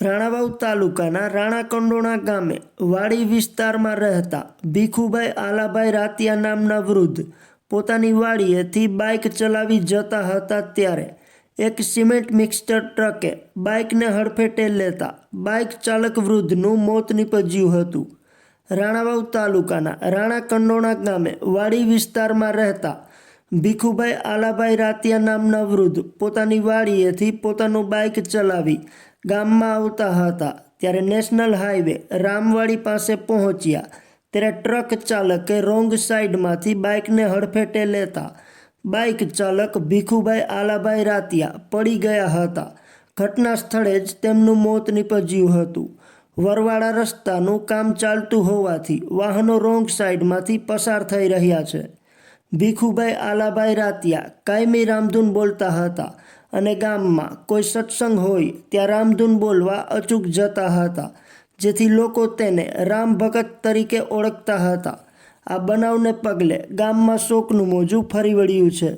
રાણાવાવ તાલુકાના રાણાકંડોણા ગામે વાડી વિસ્તારમાં રહેતા ભીખુભાઈ આલાભાઈ રાતિયા નામના વૃદ્ધ પોતાની વાડીએથી બાઇક ચલાવી જતા હતા ત્યારે એક સિમેન્ટ મિક્સર ટ્રકે બાઇકને હડફેટે લેતા બાઇક ચાલક વૃદ્ધનું મોત નીપજ્યું હતું. રાણાવાવ તાલુકાના રાણાકંડોણા ગામે વાડી વિસ્તારમાં રહેતા ભીખુભાઈ આલાભાઈ રાતિયા નામના વૃદ્ધ પોતાની વાડીએથી પોતાનું બાઇક ચલાવી ગામમાં આવતા હતા. ત્યારે નેશનલ હાઈવે રામવાડી પાસે પહોંચ્યા. ત્યારે ટ્રક ચાલકે રોંગ સાઈડમાંથી બાઇકને હડફેટે લેતા. બાઇક ચાલક ભીખુભાઈ આલાભાઈ રાતિયા પડી ગયા હતા. ઘટના સ્થળે જ તેમનું મોત નીપજ્યું હતું. વરવાળા રસ્તાનું કામ ચાલતું હોવાથી વાહનો રોંગ સાઈડમાંથી પસાર થઈ રહ્યા છે. ભીખુભાઈ આલાભાઈ રાતિયા કાયમી રામધૂન બોલતા હતા. અને ગામમાં કોઈ સત્સંગ હોય ત્યાં રામધૂન બોલવા અચૂક જતા હતા, જેથી લોકો તેને રામ ભગત તરીકે ઓળખતા હતા. આ બનાવને પગલે ગામમાં શોકનું મોજું ફરી વળ્યું છે.